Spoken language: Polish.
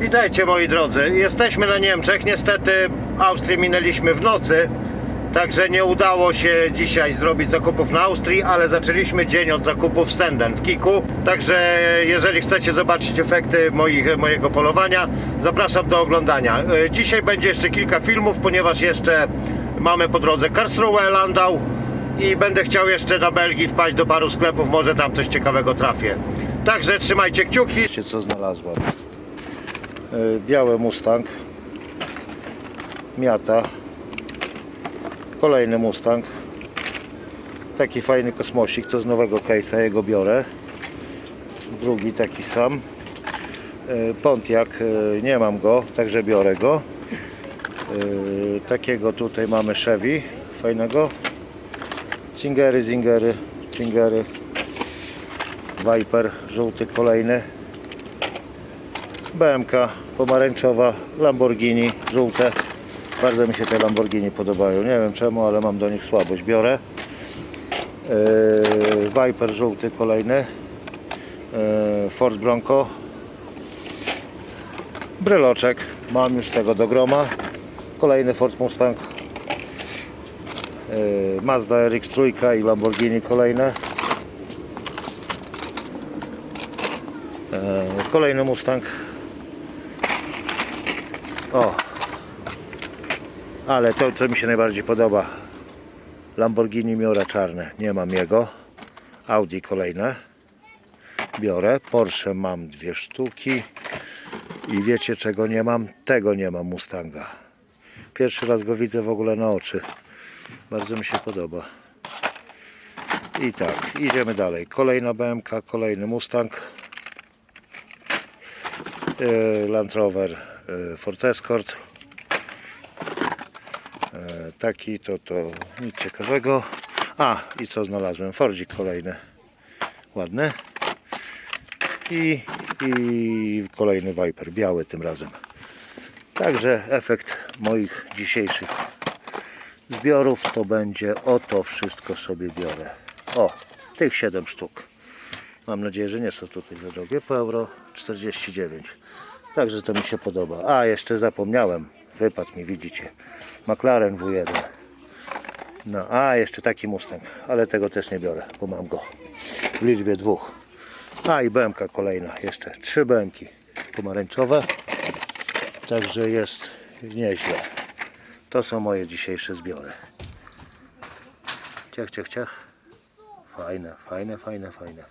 Witajcie moi drodzy. Jesteśmy na Niemczech. Niestety Austrię minęliśmy w nocy. Także nie udało się dzisiaj zrobić zakupów na Austrii, ale zaczęliśmy dzień od zakupów w Senden w Kiku. Także jeżeli chcecie zobaczyć efekty moich, mojego polowania, zapraszam do oglądania. E, Dzisiaj będzie jeszcze kilka filmów, ponieważ jeszcze mamy po drodze Karlsruhe, Landau i będę chciał jeszcze na Belgii wpaść do paru sklepów, może tam coś ciekawego trafię. Także trzymajcie kciuki. Co znalazłem. E, Biały Mustang. Miata. Kolejny Mustang. Taki fajny kosmosik, to z nowego case'a jego biorę. Drugi taki sam. E, Pontiac, e, nie mam go, także biorę go. Takiego tutaj mamy Chevy, fajnego. Zingery, Zingery, Zingery. Viper, żółty kolejny. BMK pomarańczowa, Lamborghini żółte. Bardzo mi się te Lamborghini podobają. Nie wiem czemu, ale mam do nich słabość. Biorę. Yy, Viper żółty kolejny. Yy, Ford Bronco. Bryloczek. Mam już tego do groma. Kolejny Ford Mustang. Yy, Mazda RX-3 i Lamborghini kolejne. Yy, Kolejny Mustang. O. Ale to, co mi się najbardziej podoba. Lamborghini Miura czarne. Nie mam jego. Audi kolejne. Biorę. Porsche mam dwie sztuki. I wiecie czego nie mam? Tego nie mam Mustanga. Pierwszy raz go widzę w ogóle na oczy. Bardzo mi się podoba. I tak, idziemy dalej. Kolejna BMK, kolejny Mustang. Yy, Land Rover Ford Escort. Yy, Taki to to nic ciekawego. A i co znalazłem? Fordzik kolejny. Ładny. I, I kolejny Viper, biały tym razem. Także efekt moich dzisiejszych zbiorów to będzie oto wszystko sobie biorę. O, tych 7 sztuk. Mam nadzieję, że nie są tutaj za drogie. Po euro 49. Także to mi się podoba. A, jeszcze zapomniałem. Wypadł mi, widzicie. McLaren W1. No, a jeszcze taki Mustang. Ale tego też nie biorę, bo mam go w liczbie dwóch. A i BMK kolejna. Jeszcze trzy BMK pomarańczowe. Także jest nieźle. To są moje dzisiejsze zbiory. Ciach, ciach, ciach. Fajne, fajne, fajne, fajne.